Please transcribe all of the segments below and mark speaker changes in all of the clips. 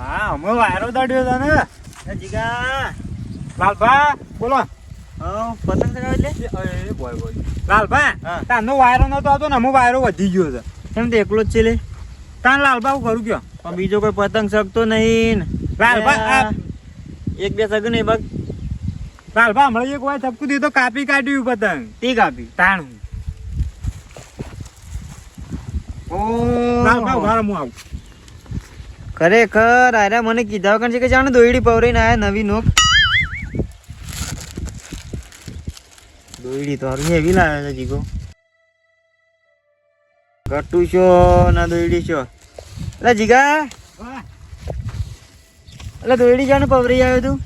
Speaker 1: અમે વાયરો દાડ્યો હતા ને.
Speaker 2: જીગા.
Speaker 1: લાલભા બોલો.
Speaker 2: હા પતંગ ચગાવે એટલે
Speaker 1: બોય બોય લાલભા
Speaker 2: હા.
Speaker 1: તારનો વાયરો નતો આવતો ને અમુક વાયરો વધી ગયો છે.
Speaker 2: એમ તો એકલો જ છે લે.
Speaker 1: તાર લાલભા હું કરું કયો?
Speaker 2: પણ બીજો કોઈ પતંગ શકતો નહીં.
Speaker 1: લાલભા
Speaker 2: એક બે સગ નહીં બગ.
Speaker 1: લાલભા હમણાં એક વાર ચપકું દીધો કાપી કાઢ્યું પતંગ.
Speaker 2: તે કાપી.
Speaker 1: તાણું.
Speaker 2: ઓ.
Speaker 1: લાલભા ઊભા હું આવું.
Speaker 2: ખરેખર આરે મને કીધા વગર છે કે જાણે દોયડી પવરાઈને આયા નવી નોક. દોયડી તો હારી એવી લાવે છે જીગો. ગટુ છો ના દોયડી છો? એટલે જીગા. એટલે દોયડી જાણે પવરી આવ્યો તું?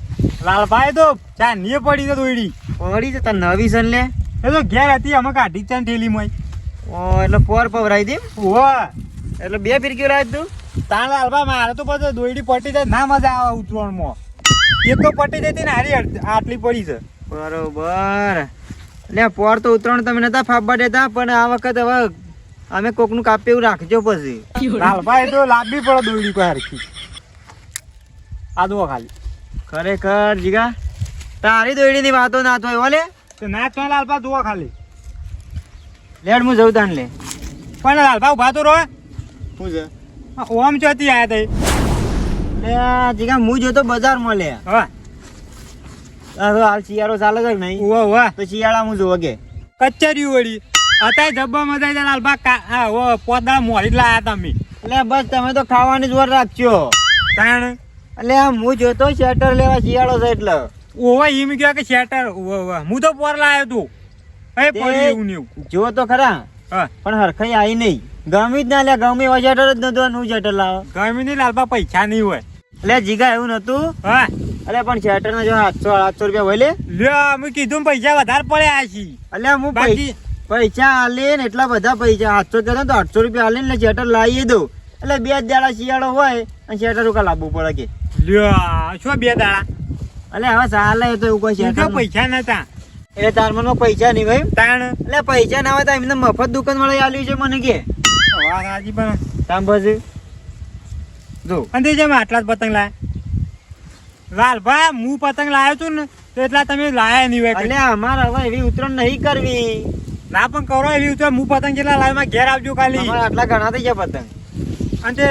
Speaker 1: લાલભાઈ તો ચા નીએ પડી તો દોયડી.
Speaker 2: પડી છે તાર નવી સન લે.
Speaker 1: એ તો ઘેર હતી અમે કાઢી ચાન ઠેલી માં
Speaker 2: ઓ એટલે પોર પવરાઈ દે
Speaker 1: ઓવા
Speaker 2: એટલે બે ફિરકીઓ રાખ તું
Speaker 1: તાણ લાલભા મારે તો પછી દોયડી પટી જાય, ના મજા આવે ઉતરણમાં. એક તો પટી જતી ને હારી આટલી પડી છે.
Speaker 2: બરોબર. એટલે પોર તો ઉતરણ તમે નતા ફાફવા દેતા, પણ આ વખત હવે અમે કોકનું કાપી એવું રાખજો પછી.
Speaker 1: લાલભાઈ તો લાંબી પડે દોયડી કોઈ આ દો ખાલી.
Speaker 2: ખરેખર, જીગા, તારી દોયડીની વાતો ના થાય ઓલે
Speaker 1: ના થાય લાલભા જુઓ ખાલી.
Speaker 2: લેડ, હું જઉં તાન લે.
Speaker 1: પણ લાલભા ઊભા તો રહો.
Speaker 2: શું છે?
Speaker 1: ઓમ ચોથી આયા તઈ
Speaker 2: લે આ જીગા હું જોતો બજારમાં લે
Speaker 1: હા.
Speaker 2: આ તો હાલ શિયાળો ચાલે છે નહીં?
Speaker 1: ઉવા ઉવા.
Speaker 2: તો શિયાળા હું જોવા કે?
Speaker 1: કચેરી વળી. અત્યારે જબ્બા મજા જાય હા ઓ પોદા મોરી લાયા તમે
Speaker 2: એટલે બસ તમે તો ખાવાની જ વર રાખજો.
Speaker 1: કારણ
Speaker 2: એટલે આ હું જોતો શેટર લેવા શિયાળો છે એટલે.
Speaker 1: ઓવા એમ કહ્યા કે શેટર? ઉવા હું તો પોર લાયો તું. એ પડી એવું
Speaker 2: જો તો ખરા. પણ હરખાઈ આવી નહીં ગમી જ ના લે ગમી હોય જટર જ નતું હું શેટર લાવો.
Speaker 1: ગમી નહીં લાલભા પૈસા નહીં હોય.
Speaker 2: એટલે જીગા એવું નતું.
Speaker 1: હા.
Speaker 2: એટલે પણ શેટર ના જો સાતસો આઠસો રૂપિયા હોય લે.
Speaker 1: લ્યો મેં કીધું પૈસા વધારે પડ્યા છે
Speaker 2: એટલે હું
Speaker 1: બાકી?
Speaker 2: પૈસા હાલે ને એટલા બધા પૈસા. આઠસો કહેતો તો આઠસો રૂપિયા હાલે ને શેટર લાવી દઉં. એટલે બે દાડા શિયાળો હોય અને શેટર ઉકા લાવવું પડે કે.
Speaker 1: લ્યો શું બે દાડા?
Speaker 2: એટલે હવે ચાલે તો એવું કોઈ
Speaker 1: પૈસા નતા.
Speaker 2: એટલે તાર મનમાં પૈસા નહીં ભાઈ.
Speaker 1: તાણ?
Speaker 2: એટલે પૈસા ના હોય તો એમને મફત દુકાન વાળા આલ્યું છે મને કે.
Speaker 1: વાત સાચી પણ.
Speaker 2: તામ પછી? જો.
Speaker 1: અને જેમ આટલા જ પતંગ લાય. લાલભા હું પતંગ લાવ્યો છું ને તો એટલા તમે લાયા નહીં હોય
Speaker 2: એટલે અમારે હવે એવી ઉતરણ નહીં કરવી.
Speaker 1: ના પણ કરો એવી ઉતરણ. હું પતંગ કેટલા લાવ્યો? ઘેર આવજો ખાલી.
Speaker 2: આટલા ઘણા થઈ ગયા પતંગ.
Speaker 1: અને તે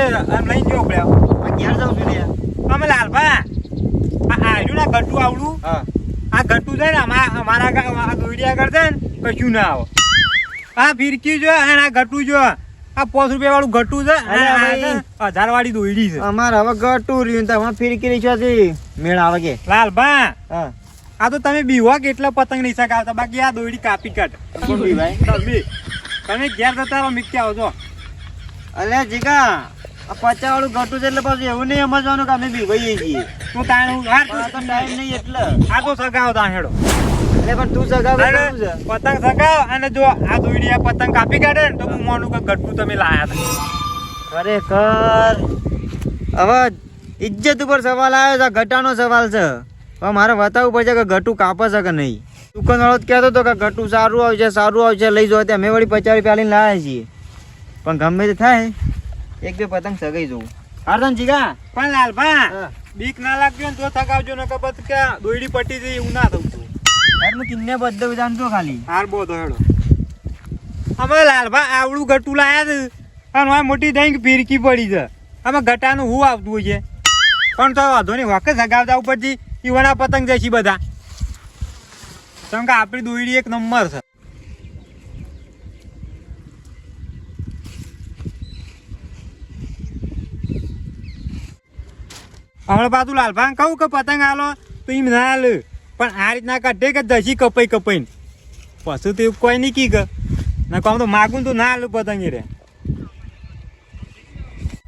Speaker 1: લઈને ગયો પડ્યા
Speaker 2: ઘેર જાઉં છું
Speaker 1: અમે લાલભા આ ને ના ગટ્ટુ આવડું.
Speaker 2: હા.
Speaker 1: આ ઘટું છે ને અમારા અમારા કરશે ને કશું ના આવે. આ ફિરકી જો અને આ ઘટું જો. આ પાંચ રૂપિયા વાળું ઘટું છે હજાર વાળી દોડી છે.
Speaker 2: અમારે હવે ઘટું રહ્યું તો હવે ફિરકી રહી છે મેળ આવે કે?
Speaker 1: લાલભા
Speaker 2: હા.
Speaker 1: આ તો તમે બીવા કેટલા પતંગ નહીં સકાવતા બાકી આ દોડી કાપી કાઢ? તમે ઘેર જતા રહો આવો છો
Speaker 2: અલ્યા જીગા પચા વાળું ઘટું છે એટલે પાછું એવું નહીં સમજવાનું કે અમે બીવાઈએ છીએ.
Speaker 1: તું તાણું હાર
Speaker 2: તો ટાઈમ નહીં એટલે.
Speaker 1: આગો સગાવ તા હેડો.
Speaker 2: એટલે પણ તું સગાવે
Speaker 1: પતંગ સગાવ અને જો આ દોડી આ પતંગ કાપી કાઢે ને તો હું માનું કે ઘટું તમે લાયા હતા
Speaker 2: ખરેખર. હવે ઇજ્જત ઉપર સવાલ આવ્યો છે ઘટાનો સવાલ છે. હવે મારે બતાવવું પડશે કે ઘટું કાપે છે કે નહીં. દુકાન વાળો કહેતો હતો કે ઘટું સારું આવશે સારું આવશે લઈ જવા ત્યાં અમે વળી પચાસ રૂપિયા લઈને લાવ્યા છીએ. પણ ગમે તે થાય એક બે પતંગ સગાઈ જવું હરદન જીગા.
Speaker 1: પણ લાલભા. બીક ના લાગજો ને તો સગાવજો ને કે પછી કે દોડી પટી જઈ એવું ના થવું તું
Speaker 2: યાર હું કિન્ને બધું જાણતો ખાલી.
Speaker 1: હાર બો દોડો અમે લાલભા આવડું ગટું લાયા છે. અને મોટી થઈ ફીરકી પડી છે. અમે ગટાનું હું આવતું હોય છે. પણ તો વાંધો નહીં વખત સગાવતા ઉપરથી ઈવાના પતંગ છે બધા. કેમ કે આપણી દોયડી એક નંબર છે. હમણાં પાછું લાલભાન કહું કે પતંગ આલો તો એમ ના હાલ પણ આ રીતના કાઢે કે દસી કપાઈ કપાઈને. પછી તો એવું કોઈ નહીં કી કે. ના કહું તો માગું તો ના હાલું પતંગ રે.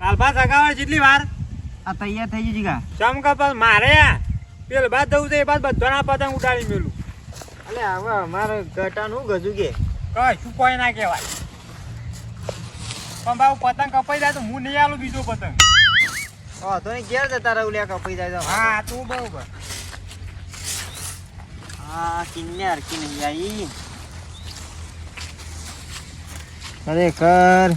Speaker 1: લાલભા સગાવડ કેટલી વાર?
Speaker 2: આ તૈયાર થઈ ગઈ જીગા
Speaker 1: ચમ કે પછી મારે આ? પેલ બાદ દઉં છે એ બાદ બધાના પતંગ ઉડાડી મેલું.
Speaker 2: એટલે હવે અમારે ઘટાનું ગજુ કે?
Speaker 1: કશું કોઈ ના કહેવાય. પણ બાબુ પતંગ કપાઈ જાય તો હું નહીં આલું બીજો પતંગ.
Speaker 2: હા તો ઘેર જતા રહું લ્યા કપાઈ જાય
Speaker 1: હા તું બરોબર
Speaker 2: હા કિન્યાર આવી. ખરેખર.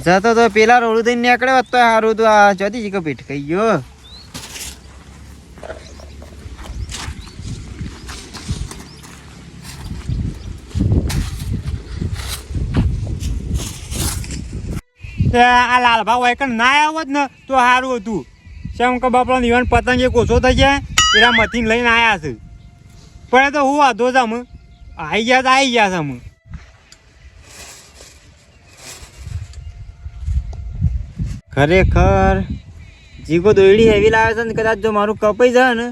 Speaker 2: જતો તો પેલા રોડું થઈને નીકળ્યો હતો તો સારું તો આ જતી જ પીઠ ખાઈ ગયો.
Speaker 1: તે આ લાલભા હોય કે ના આવત ને, તો સારું હતું. શેમ કે બાપડા નિવાન પતંગ એક ઓછો થઈ જાય એના મથીને લઈને આવ્યા છે. પણ એ તો હું વાંધો છે અમે આવી ગયા તો આવી ગયા છે અમે
Speaker 2: ખરેખર જીગો દોયડી હેવી લાવે છે ને, કદાચ જો મારું કપાઈ જાય ને,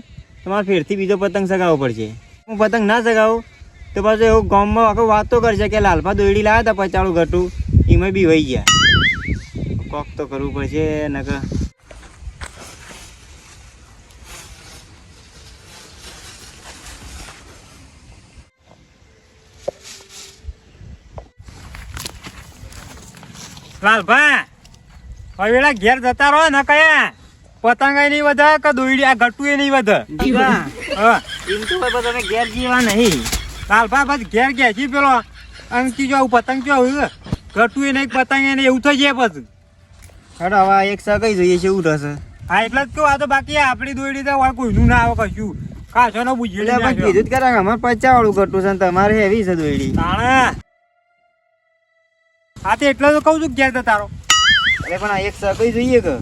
Speaker 2: તો મારે ફેરથી બીજો પતંગ સગાવવો પડશે. હું પતંગ ના સગાવું, તો પાછું એવું ગામમાં આખો વાતો કરશે કે લાલભા દોયડી લાવ્યા હતા પચાળું ઘટું એમાં બી વહી ગયા. કોક તો કરવું પડશે નકર
Speaker 1: લાલભા હવે ઘેર જતા રહો ને કયા. પતંગ નહીં વધે કે દોયડી આ ગટું એ નહીં વધે?
Speaker 2: એમ તો ભાઈ તમે ઘેર જીવા નહીં.
Speaker 1: લાલભા બસ ઘેર ગયા છી પેલો અંકી જો આવું પતંગ જો ગટું એ નહીં પતંગ એ નહીં એવું થઈ જાય પછી.
Speaker 2: હેડો હવે એક સગાઈ જોઈએ છે એવું થશે.
Speaker 1: હા એટલે જ કહું આ તો બાકી આપણી દોયડી તો કોઈનું ના આવે કશું. કાશો નો બુજી
Speaker 2: એટલે પણ કીધું જ કરા અમારે પચાસ વાળું છે તમારે હેવી છે દોડી
Speaker 1: તાણે. હા તે એટલે તો કહું છું ઘેર જતા રહો
Speaker 2: પણ આ એક સગાઈ જોઈએ કે?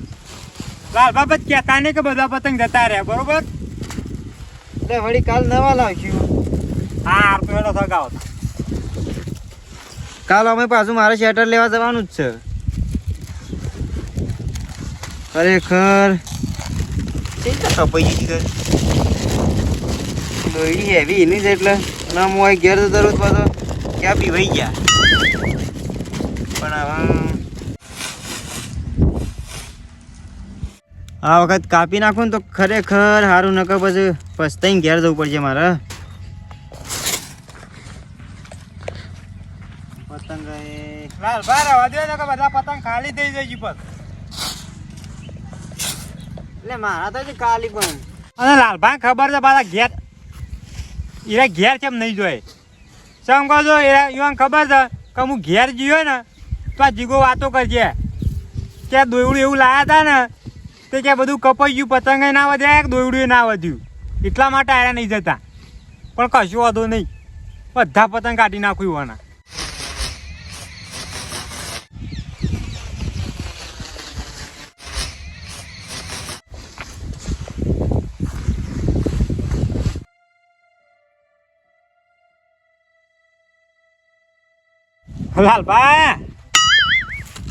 Speaker 1: લાલભા બસ કહેતા ને કે બધા પતંગ જતા રહ્યા બરોબર?
Speaker 2: એટલે વળી કાલ નવા લાવશું.
Speaker 1: હા તો એનો સગાવો
Speaker 2: કાલ અમે પાછું મારે શેટર લેવા જવાનું જ છે. ખરેખર. ઘર હેવી એની જ એટલે. ના હું અહીં ઘેર જતો રહું પાછો. ક્યાં બી ગયા. પણ આ વખત કાપી નાખું ને તો ખરેખર સારું નકર પછી પસ્તાઈને ઘેર જવું પડશે મારે. પતંગ એ
Speaker 1: લાલભા રહેવા દે બધા પતંગ ખાલી થઈ જાય છે પછી
Speaker 2: એટલે મારા તો હજી કાલી પણ
Speaker 1: અને લાલભાઈ ખબર છે પાછા ઘેર એરા ઘેર કેમ નહીં જોઈ સમ કહો છો? એરા યુવાન ખબર છે? કે હું ઘેર જીયો ને, તો આ જીગો વાતો કરજે. કે દોયડું એવું લાયા હતા ને, તે કે બધું કપાઈ ગયું, પતંગ ના વધ્યા દોયડું ના વધ્યું. એટલા માટે આયા નહીં જતા. પણ કશું વાંધો નહીં. બધા પતંગ કાઢી નાખ્યું હોવાના લાલભા!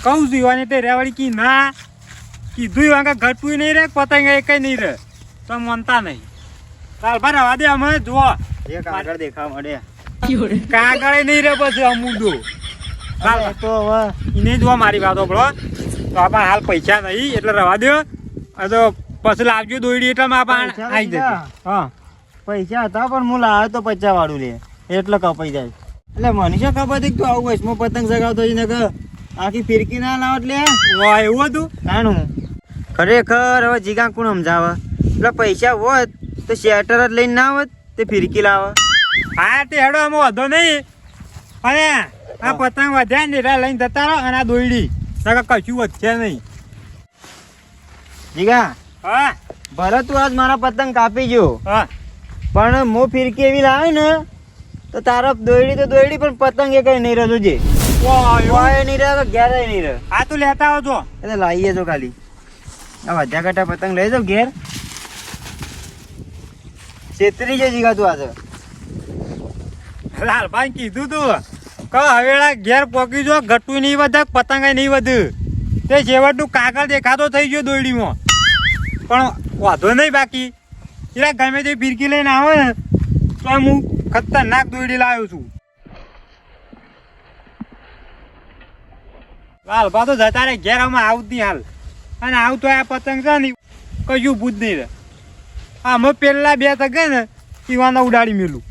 Speaker 1: કહું જીવાની તે રેવાડી કી ના કીધું ઈવાન કે ઘટવું નહીં રે પતંગ એ કઈ નહીં રે. તો મનતા નહીં. લાલભા રવા દે અમે જુઓ.
Speaker 2: એક આગળ દેખાવ મળે.
Speaker 1: કાગળ નહીં રે પછી અમૂડો
Speaker 2: હાલ તો હવે
Speaker 1: એને જોવા મારી વાતો પડો તો આપણે હાલ પૈસા નહીં એટલે રવા દો. આ તો પછી લાવજો દોડી એટલે માં આવી જશે? હા.
Speaker 2: પૈસા હતા પણ હું લાવ્યો તો પચાસ વાળું લે એટલે કપાઈ જાય. એટલે મને શું ખબર હતી તું આવું વૈષ્ણવ પતંગ સગાવતો છે ને કે આખી ફિરકી ના લાવ એટલે
Speaker 1: વાહ એવું હતું?
Speaker 2: નાનું. ખરેખર હવે જીગા કોણ સમજાવે? એટલે પૈસા હોત તો શેટર જ લઈને ના આવત તે ફિરકી લાવે.
Speaker 1: હા તે હેડો અમે વધો નહીં. અને આ પતંગ વધ્યા ને એરા લઈને જતા રહો અને આ દોયડી. નકર કશું વધશે નહીં.
Speaker 2: જીગા
Speaker 1: હા.
Speaker 2: ભલે તું આજ મારા પતંગ કાપી ગયો.
Speaker 1: હા.
Speaker 2: પણ મો ફિરકી એવી લાવે ને તો તારા દોયડી તો દોયડી પણ પતંગ એ કઈ નહીં
Speaker 1: રહ્યો જે?
Speaker 2: વાય નહીં રહે ઘેર ઘેરાય નહીં રહે
Speaker 1: આ તો લેતા આવજો.
Speaker 2: એટલે લાવીએ છો ખાલી. આ વધ્યા ઘટા પતંગ લઈ જાવ ઘેર. છેતરી છે જીગા તો. આજે
Speaker 1: લાલભાઈ કીધું તું. કે હવેળા ઘેર પોકી જો ઘટું નહીં વધે પતંગ નહીં વધે. તે છેવટનું કાગળ દેખાતો થઈ ગયો દોયડીમાં. પણ વાંધો નહીં બાકી. એટલે ગમે તે ફિરકી લઈને આવે ને તો હું ખતરનાક દોયડી લાવ્યો છું. લાલભા તો જતા રે ઘેર આમાં આવું નહીં હાલ. અને આવું તો આ પતંગ છે ને કશું ભૂત નહીં રે આમાં પેલા બે તકે ને ઈવાના ઉડાડી મેલું.